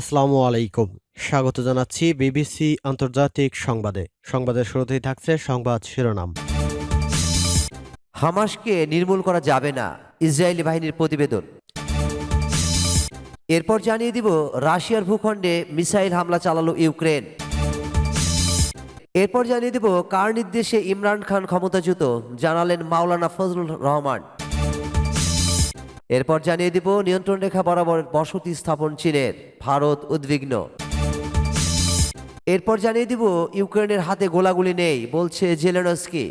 আসসালামু আলাইকুম। স্বাগত জানাচ্ছি বিবিসি আন্তর্জাতিক সংবাদে। সংবাদের শুরুতেই থাকছে সংবাদ শিরোনাম। হামাসকে নির্মূল করা যাবে না, ইসরায়েলি বাহিনীর প্রতিবেদন। এরপর জানিয়ে দিব, রাশিয়ার ভূখণ্ডে মিসাইল হামলা চালালো ইউক্রেন। এরপর জানিয়ে দিব, কার নির্দেশে ইমরান খান ক্ষমতাচ্যুত, জানালেন মাওলানা ফজলুল রহমান। এরপর জানিয়ে দিব নিয়ন্ত্রণ রেখা বরাবর বসতি স্থাপন চীনের, ভারত উদ্বিগ্ন। এরপর জানিয়ে দিব ইউক্রেনের হাতে গোলাগুলি নেই, বলছে জেলেনস্কি।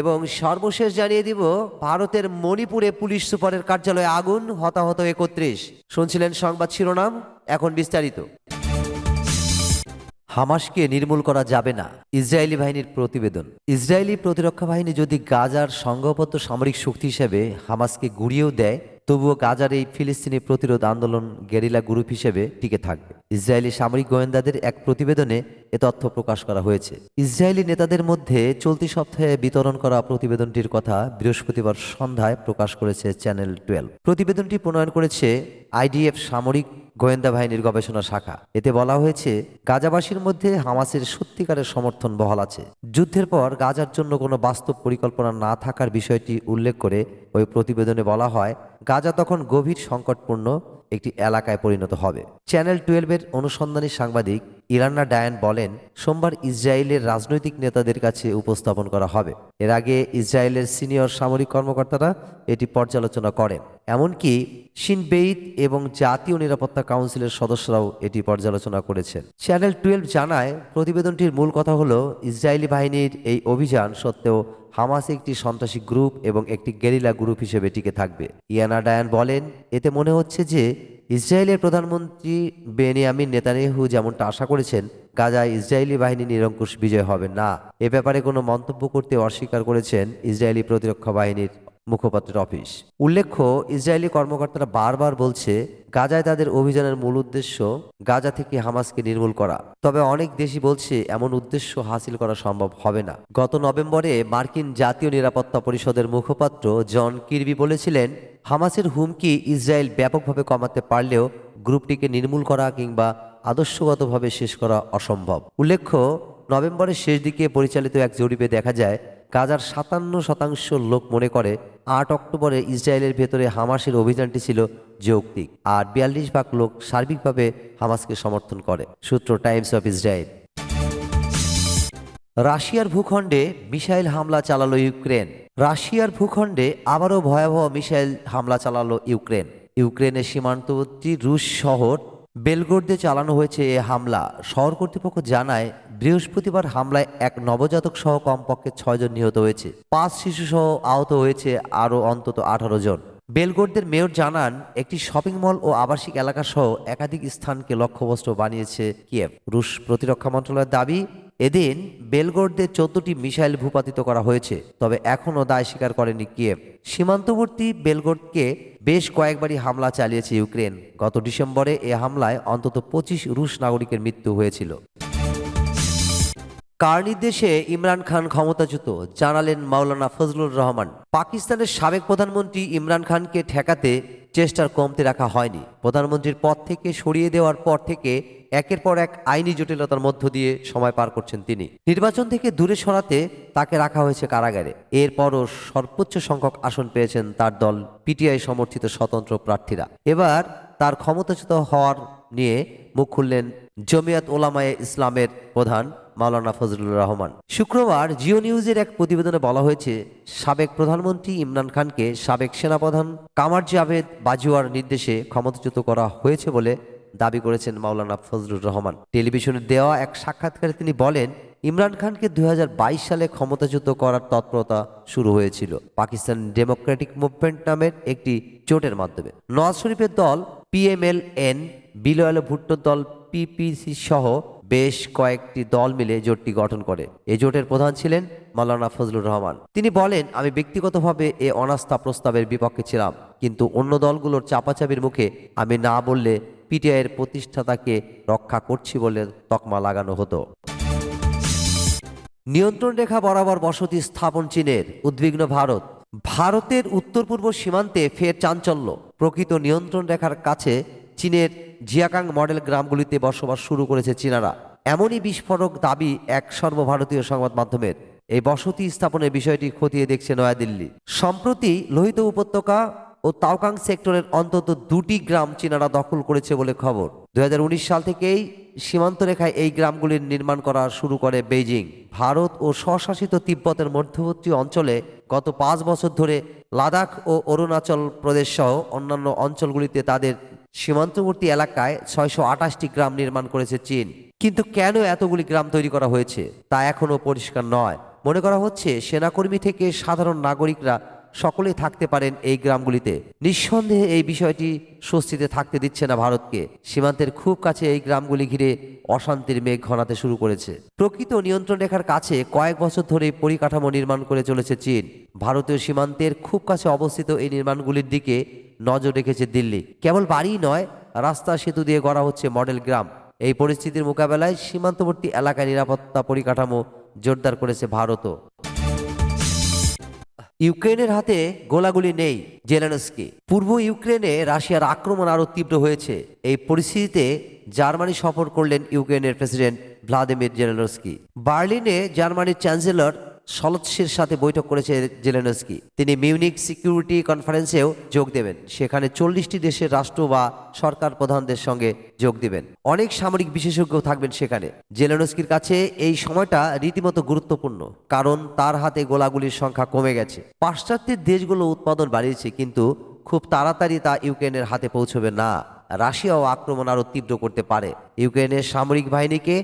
এবং সর্বশেষ জানিয়ে দিব ভারতের মণিপুরে পুলিশ সুপারের কার্যালয়ে আগুন, হতাহত একত্রিশ। শুনছিলেন সংবাদ শিরোনাম, এখন বিস্তারিত। হামাসকে নির্মূল করা যাবে না। ইসরায়েলি বাহিনীর প্রতিবেদন। ইসরায়েলি প্রতিরক্ষা বাহিনী যদি গাজার সংঘবদ্ধ সামরিক শক্তি হিসেবে হামাসকে গুড়িয়েও দেয়, তবুও গাজার এই ফিলিস্তিনি প্রতিরোধ আন্দোলন গেরিলা গ্রুপ হিসেবে টিকে থাকবে। ইসরায়েলি সামরিক গোয়েন্দাদের এক প্রতিবেদনে এ তথ্য প্রকাশ করা হয়েছে। ইসরায়েলি নেতাদের মধ্যে চলতি সপ্তাহে বিতরণ করা প্রতিবেদনটির কথা বৃহস্পতিবার সন্ধ্যায় প্রকাশ করেছে চ্যানেল টুয়েলভ। প্রতিবেদনটি প্রণয়ন করেছে আইডিএফ সামরিক গোয়েন্দা বাহিনীর গবেষণা শাখা। এতে বলা হয়েছে, গাজাবাসীর মধ্যে হামাসের সত্যিকারের সমর্থন বহাল আছে। যুদ্ধের পর গাজার জন্য কোনো বাস্তব পরিকল্পনা না থাকার বিষয়টি উল্লেখ করে ওই প্রতিবেদনে বলা হয়, গাজা তখন গভীর সংকটপূর্ণ একটি এলাকায় পরিণত হবে। চ্যানেল টুয়েলভের অনুসন্ধানী সাংবাদিক ইরান্না ডায়ান বলেন, সোমবার ইসরায়েলের রাজনৈতিক নেতাদের কাছে উপস্থাপন করা হবে। এর আগে ইসরায়েলের সিনিয়র সামরিক কর্মকর্তারা এটি পর্যালোচনা করেন। এমনকি সিনবেইত এবং জাতীয় নিরাপত্তা কাউন্সিলের সদস্যরাও এটি পর্যালোচনা করেছেন। চ্যানেল টুয়েলভ জানায়, প্রতিবেদনটির মূল কথা হলো, ইসরায়েলি বাহিনীর এই অভিযান সত্ত্বেও হামাস একটি সন্ত্রাসী গ্রুপ এবং একটি গেরিলা গ্রুপ হিসেবে টিকে থাকবে। ইয়ানা ডায়ান বলেন, এতে মনে হচ্ছে যে ইসরায়েলের প্রধানমন্ত্রী বেনিয়ামিন নেতানিয়াহু যেমনটা আশা করেছেন, গাজায় ইসরায়েলি বাহিনী নিরঙ্কুশ বিজয় হবে না। এ ব্যাপারে কোনো মন্তব্য করতে অস্বীকার করেছেন ইসরায়েলি প্রতিরক্ষা বাহিনীর মুখপাত্রের অফিস। উল্লেখ্য, ইসরায়েলি কর্মকর্তারা বারবার বলছে, গাজায় তাদের অভিযানের মূল উদ্দেশ্য গাজা থেকে হামাসকে নির্মূল করা। তবে অনেক দেশই বলছে, এমন উদ্দেশ্য হাসিল করা সম্ভব হবে না। গত নভেম্বরে মার্কিন জাতীয় নিরাপত্তা পরিষদের মুখপাত্র জন কিরবি বলেছিলেন, হামাসের হুমকি ইসরায়েল ব্যাপকভাবে কমাতে পারলেও গ্রুপটিকে নির্মূল করা কিংবা আদর্শগতভাবে শেষ করা অসম্ভব। উল্লেখ্য, নভেম্বরের শেষ দিকে পরিচালিত এক জরিপে দেখা যায় গাজার সাতান্ন শতাংশ লোক মনে করে আট অক্টোবরে ইসরায়েলের ভেতরে হামাসের অভিযানটি ছিল যৌক্তিক আর বিয়াল্লিশ ভাগ লোক সার্বিকভাবে হামাসকে সমর্থন করে, সূত্র টাইমস অফ ইসরায়েল। রাশিয়ার ভূখণ্ডে মিসাইল হামলা চালালো ইউক্রেন। রাশিয়ার ভূখণ্ডে আবারও ভয়াবহ মিসাইল হামলা চালালো ইউক্রেন। ইউক্রেনের সীমান্তবর্তী রুশ শহর বেলগোর্দে চালানো হয়েছে এ হামলা, শহর কর্তৃপক্ষ জানায় বৃহস্পতিবার হামলায় এক নবজাতক সহ কমপক্ষে ছয়জন নিহত হয়েছে। পাঁচ শিশু সহ আহত হয়েছে আরও অন্তত আঠারো জন। বেলগোর্দের মেয়র জানান, একটি শপিং মল ও আবাসিক এলাকা সহ একাধিক স্থানকে লক্ষ্যবস্ত্র বানিয়েছে কিয়েভ। রুশ প্রতিরক্ষা মন্ত্রণালয়ের দাবি, এদিন বেলগোর্দে চোদ্দটি মিসাইল ভূপাতিত করা হয়েছে, তবে এখনও দায় স্বীকার করেনি কিয়েভ। সীমান্তবর্তী বেলগোর্দকে বেশ কয়েকবারই হামলা চালিয়েছে ইউক্রেন। গত ডিসেম্বরে এ হামলায় অন্তত পঁচিশ রুশ নাগরিকের মৃত্যু হয়েছিল। কার নির্দেশে ইমরান খান ক্ষমতাচ্যুত জানালেন মাওলানা ফজলুর রহমান। পাকিস্তানের সাবেক প্রধানমন্ত্রী ইমরান খানকে ঠেকাতে চেষ্টার কমতে রাখা হয়নি। প্রধানমন্ত্রীর পদ থেকে সরিয়ে দেওয়ার পর থেকে একের পর এক আইনি জটিলতার মধ্য দিয়ে সময় পার করছেন তিনি। নির্বাচন থেকে দূরে সরাতে তাকে রাখা হয়েছে কারাগারে। এরপরও সর্বোচ্চ সংখ্যক আসন পেয়েছেন তার দল পিটিআই সমর্থিত স্বতন্ত্র প্রার্থীরা। এবার তার ক্ষমতাচ্যুত হওয়ার নিয়ে মুখ খুললেন জমিয়াত ওলামায়ে ইসলামের প্রধান মাওলানা ফজলুর রহমান। শুক্রবার জিও নিউজের এক প্রতিবেদনে বলা হয়েছে, সাবেক প্রধানমন্ত্রী ইমরান খানকে সাবেক সেনাপ্রধান কামার জাভেদ বাজুয়ার নির্দেশে ক্ষমতাচ্যুত করা হয়েছে বলে দাবি করেছেন মাওলানা ফজলুর রহমান। টেলিভিশনে দেওয়া এক সাক্ষাৎকারে তিনি বলেন, ইমরান খানকে দুই হাজার বাইশ সালে ক্ষমতাচ্যুত করার তৎপরতা শুরু হয়েছিল। পাকিস্তান ডেমোক্রেটিক মুভমেন্ট নামের একটি জোটের মাধ্যমে। নওয়াজ শরীফের দল পিএমএল-এন বিলয়াল ভুট্টোর দল পিপিসি সহ বেশ কয়েকটি দল মিলে জোটটি গঠন করে। এ জোটের প্রধান ছিলেন মাওলানা ফজলুর রহমান। তিনি বলেন, আমি ব্যক্তিগতভাবে এ অনাস্থা প্রস্তাবের বিপক্ষে ছিলাম, কিন্তু অন্য দলগুলোর চাপাচাপির মুখে আমি না বললে পিটিআইয়ের প্রতিষ্ঠাতাকে রক্ষা করছি বলে তকমা লাগানো হতো। নিয়ন্ত্রণ রেখা বরাবর বসতি স্থাপন চীনের উদ্বিগ্ন ভারত। ভারতের উত্তর পূর্ব সীমান্তে ফের চাঞ্চল্য। প্রকৃত নিয়ন্ত্রণ রেখার কাছে চীনের জিয়াকাং মডেল গ্রামগুলিতে বসবাস শুরু করেছে চীনারা। এমনই বিস্ফোরক দাবি এক সর্বভারতীয় সংবাদ মাধ্যমের। এই বসতি স্থাপনের বিষয়টি খতিয়ে দেখছে নয়াদিল্লি। সম্প্রতি লোহিত উপত্যকা ও তাওকাং সেক্টরের অন্তত দুটি গ্রাম চীনারা দখল করেছে বলে খবর। দু হাজার উনিশ সাল থেকেই সীমান্ত রেখায় এই গ্রামগুলির নির্মাণ করা শুরু করে বেইজিং। ভারত ও স্বশাসিত তিব্বতের মধ্যবর্তী অঞ্চলে গত পাঁচ বছর ধরে লাদাখ ও অরুণাচল প্রদেশ সহ অন্যান্য অঞ্চলগুলিতে তাদের সীমান্তবর্তী এলাকায় ছয়শো আটাশটি গ্রাম নির্মাণ করেছে চীন। কিন্তু কেন এতগুলি গ্রাম তৈরি করা হয়েছে, তা এখনও পরিষ্কার নয়। মনে করা হচ্ছে, সেনাকর্মী থেকে সাধারণ নাগরিকরা সকলেই থাকতে পারেন এই গ্রামগুলিতে। নিঃসন্দেহে এই বিষয়টি স্বস্তিতে থাকতে দিচ্ছে না ভারতকে। সীমান্তের খুব কাছে এই গ্রামগুলি ঘিরে অশান্তির মেঘ ঘনাতে শুরু করেছে। প্রকৃত নিয়ন্ত্রণ রেখার কাছে কয়েক বছর ধরে পরিকাঠামো নির্মাণ করে চলেছে চীন। ভারতীয় সীমান্তের খুব কাছে অবস্থিত এই নির্মাণগুলির দিকে নজর রেখেছে দিল্লি। কেবল বাড়ি নয়, রাস্তা সেতু দিয়ে গড়া হচ্ছে মডেল গ্রাম। এই পরিস্থিতির মোকাবেলায় সীমান্তবর্তী এলাকায় নিরাপত্তা পরিকাঠামো জোরদার করেছে ভারতও। ইউক্রেনের হাতে গোলাগুলি নেই জেলেনস্কি। পূর্ব ইউক্রেনে রাশিয়ার আক্রমণ আরও তীব্র হয়েছে। এই পরিস্থিতিতে জার্মানি সফর করলেন ইউক্রেনের প্রেসিডেন্ট ভ্লাদিমির জেলেনস্কি। বার্লিনে জার্মানির চ্যান্সেলর সলৎসের সাথে বৈঠক করেছে জেলেনস্কি। তিনি মিউনিক সিকিউরিটি কনফারেন্সেও যোগ দেবেন। সেখানে চল্লিশটি দেশের রাষ্ট্র বা সরকার প্রধানদের সঙ্গে যোগ দিবেন। অনেক সামরিক বিশেষজ্ঞ থাকবেন সেখানে। জেলেনস্কির কাছে এই সময়টা রীতিমতো গুরুত্বপূর্ণ, কারণ তার হাতে গোলাগুলির সংখ্যা কমে গেছে। পাশ্চাত্যের দেশগুলো উৎপাদন বাড়িয়েছে, কিন্তু খুব তাড়াতাড়ি তা ইউক্রেনের হাতে পৌঁছবে না। রাশিয়াও আক্রমণ আরও তীব্র করতে পারে। ইউক্রেনের সামরিক বাহিনীকে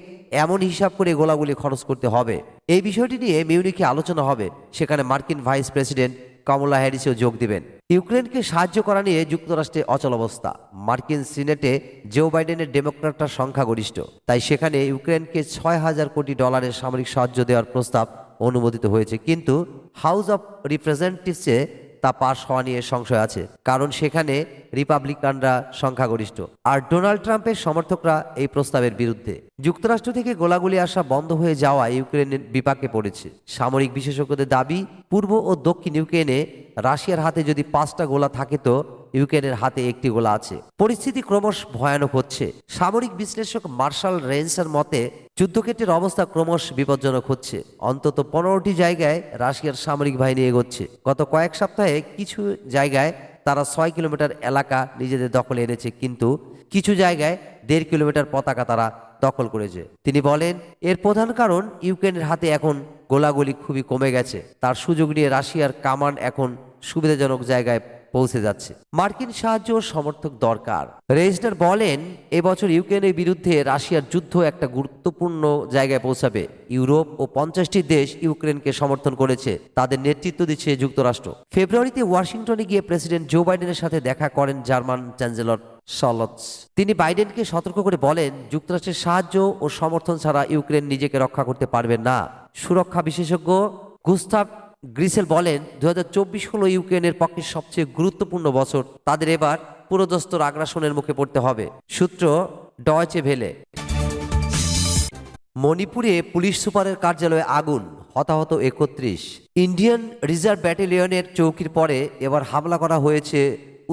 এমন হিসাব করে গোলাগুলি খরচ করতে হবে। এই বিষয়টি নিয়ে মিউনিকে আলোচনা হবে। সেখানে মার্কিন ভাইস প্রেসিডেন্ট কমলা হ্যারিসও যোগ দিবেন। ইউক্রেনকে সাহায্য করা নিয়ে যুক্তরাষ্ট্রে অচল অবস্থা। মার্কিন সিনেটে জো বাইডেনের ডেমোক্র্যাটরা সংখ্যাগরিষ্ঠ। তাই সেখানে ইউক্রেনকে ছয় হাজার কোটি ডলারের সামরিক সাহায্য দেওয়ার প্রস্তাব অনুমোদিত হয়েছে। কিন্তু হাউস অব রিপ্রেজেন্টেটিভসে তা পাশ হওয়া নিয়ে সংশয় আছে, কারণ সেখানে রিপাবলিকানরা সংখ্যাগরিষ্ঠ। আর ডোনাল্ড ট্রাম্পের সমর্থকরা এই প্রস্তাবের বিরুদ্ধে। যুক্তরাষ্ট্র থেকে গোলাগুলি আসা বন্ধ হয়ে যাওয়া ইউক্রেনের বিপাকে পড়েছে। সামরিক বিশেষজ্ঞদের দাবি, পূর্ব ও দক্ষিণ ইউক্রেনে রাশিয়ার হাতে যদি পাঁচটা গোলা থাকে তো ইউক্রেনের হাতে একটি গোলা আছে। পরিস্থিতি ক্রমশ ভয়ানক হচ্ছে। সামরিক বিশ্লেষক মার্শাল রেন্সের মতে, যুদ্ধক্ষেত্রের অবস্থা ক্রমশ বিপজ্জনক হচ্ছে। অন্তত পনেরোটি জায়গায় রাশিয়ার সামরিক বাহিনী এগোচ্ছে। গত কয়েক সপ্তাহে কিছু জায়গায় তারা ছয় কিলোমিটার এলাকা নিজেদের দখলে এনেছে, কিন্তু কিছু জায়গায় দেড় কিলোমিটার পতাকা তারা দখল করেছে। তিনি বলেন, এর প্রধান কারণ ইউক্রেনের হাতে এখন গোলাগুলি খুবই কমে গেছে। তার সুযোগ নিয়ে রাশিয়ার কামান এখন সুবিধাজনক জায়গায় পৌঁছে যাচ্ছে। মার্কিন সাহায্য ও সমর্থক দরকার। রেজনার বলেন, এবছর ইউক্রেনের বিরুদ্ধে রাশিয়ার যুদ্ধ একটা গুরুত্বপূর্ণ জায়গায় পৌঁছাবে। ইউরোপ ও পঞ্চাশটি দেশ ইউক্রেনকে সমর্থন করেছে। তাদের নেতৃত্ব দিচ্ছে যুক্তরাষ্ট্র। ফেব্রুয়ারিতে ওয়াশিংটনে গিয়ে প্রেসিডেন্ট জো বাইডেনের সাথে দেখা করেন জার্মান চ্যান্সেলর সলৎস তিনি বাইডেনকে সতর্ক করে বলেন, যুক্তরাষ্ট্রের সাহায্য ও সমর্থন ছাড়া ইউক্রেন নিজেকে রক্ষা করতে পারবে না। সুরক্ষা বিশেষজ্ঞ গুস্তাভ গ্রিসেল বলেন দু হাজার চব্বিশ হলো ইউক্রেনের পক্ষে সবচেয়ে গুরুত্বপূর্ণ বছর। তাদের এবার পুরোদস্তর আগ্রাসনের মুখে পড়তে হবে। সূত্র ডয়চে ভেলে। মণিপুরে পুলিশ সুপারের কার্যালয়ে আগুন, হতাহত একত্রিশ। ইন্ডিয়ান রিজার্ভ ব্যাটালিয়নের চৌকির পরে এবার হামলা করা হয়েছে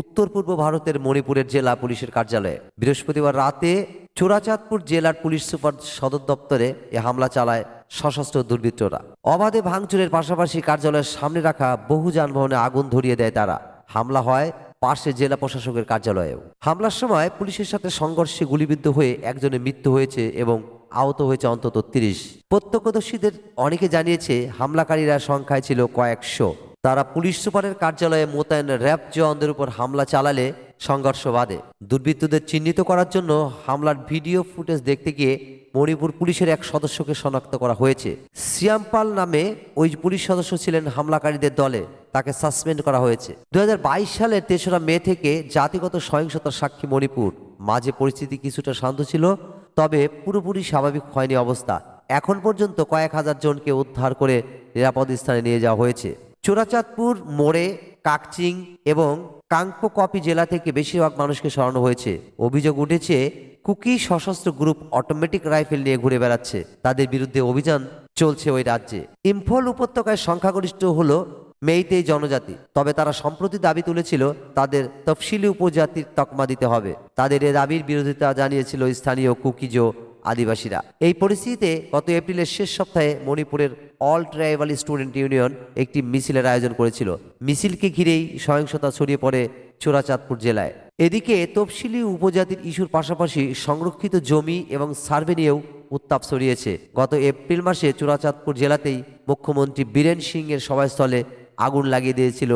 উত্তর পূর্ব ভারতের মণিপুরের জেলা পুলিশের কার্যালয়ে। বৃহস্পতিবার রাতে চোরাচাঁদপুর জেলার পুলিশ সুপার সদর দপ্তরে এ হামলা চালায় সশস্ত্র দুর্বৃত্তরা। অবাধে ভাঙচুরের পাশাপাশি কার্যালয়ের সামনে রাখা বহু যানবাহনে আগুন ধরিয়ে দেয় তারা। হামলা হয় পাশে জেলা প্রশাসকের কার্যালয়েও। হামলার সময় পুলিশের সাথে সংঘর্ষে গুলিবিদ্ধ হয়ে একজনের মৃত্যু হয়েছে এবং আহত হয়েছে অন্তত তিরিশ। প্রত্যক্ষদর্শীদের অনেকে জানিয়েছে, হামলাকারীরা সংখ্যায় ছিল কয়েকশো। তারা পুলিশ সুপারের কার্যালয়ে মোতায়েন র্যাব জওয়ানদের উপর হামলা চালালে সংঘর্ষ বাধে। দুর্বৃত্তদের চিহ্নিত করার জন্য হামলার ভিডিও ফুটেজ দেখতে গিয়ে মণিপুর পুলিশের এক সদস্যকে শনাক্ত করা হয়েছে। সিয়ামপাল নামে ওই পুলিশ সদস্য ছিলেন হামলাকারীদের দলে। তাকে সাসপেন্ড করা হয়েছে। দু সালের তেসরা মে থেকে জাতিগত সহিংসতার সাক্ষী মণিপুর। মাঝে পরিস্থিতি কিছুটা শান্ত ছিল, তবে পুরোপুরি স্বাভাবিক হয়নি অবস্থা। এখন পর্যন্ত কয়েক হাজার জনকে উদ্ধার করে নিরাপদ স্থানে নিয়ে যাওয়া হয়েছে। চোরাচাঁদপুর, মোড়ে, কাকচিং এবং কাংপোকপি জেলা থেকে বেশিরভাগ মানুষকে সরানো হয়েছে। অভিযোগ উঠেছে কুকি সশস্ত্র গ্রুপ অটোমেটিক রাইফেল নিয়ে ঘুরে বেড়াচ্ছে। তাদের বিরুদ্ধে অভিযান চলছে ওই রাজ্যে। ইম্ফল উপত্যকায় সংখ্যাগরিষ্ঠ হল মেইতেই জনজাতি। তবে তারা সম্প্রতি দাবি তুলেছিল তাদের তফসিলি উপজাতির তকমা দিতে হবে। তাদের এ দাবির বিরোধিতা জানিয়েছিল স্থানীয় কুকিজো আদিবাসীরা। এই পরিস্থিতিতে গত এপ্রিলের শেষ সপ্তাহে মণিপুরের অল ট্রাইবাল স্টুডেন্ট ইউনিয়ন একটি মিছিলের আয়োজন করেছিল। মিছিলকে ঘিরেই সহিংসতা ছড়িয়ে পড়ে চোরাচাঁদপুর জেলায়। এদিকে তফসিলি উপজাতির ইস্যুর পাশাপাশি সংরক্ষিত জমি এবং সার্ভে নিয়েও উত্তাপ ছড়িয়েছে। গত এপ্রিল মাসে চোরাচাঁদপুর জেলাতেই মুখ্যমন্ত্রী বীরেন সিং এর সভাস্থলে আগুন লাগিয়ে দিয়েছিল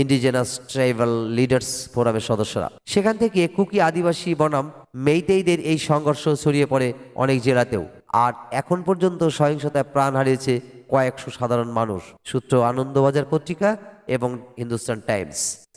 ইন্ডিজেনাস ট্রাইবাল লিডার্স ফোরামের সদস্যরা। সেখান থেকে কুকি আদিবাসী বনাম মেইতেইদের এই সংঘর্ষ ছড়িয়ে পড়ে অনেক জেলাতেও। আর এখন পর্যন্ত সহিংসতায় প্রাণ হারিয়েছে কয়েকশো সাধারণ মানুষ। সূত্র আনন্দবাজার পত্রিকা এবং হিন্দুস্তান টাইমস।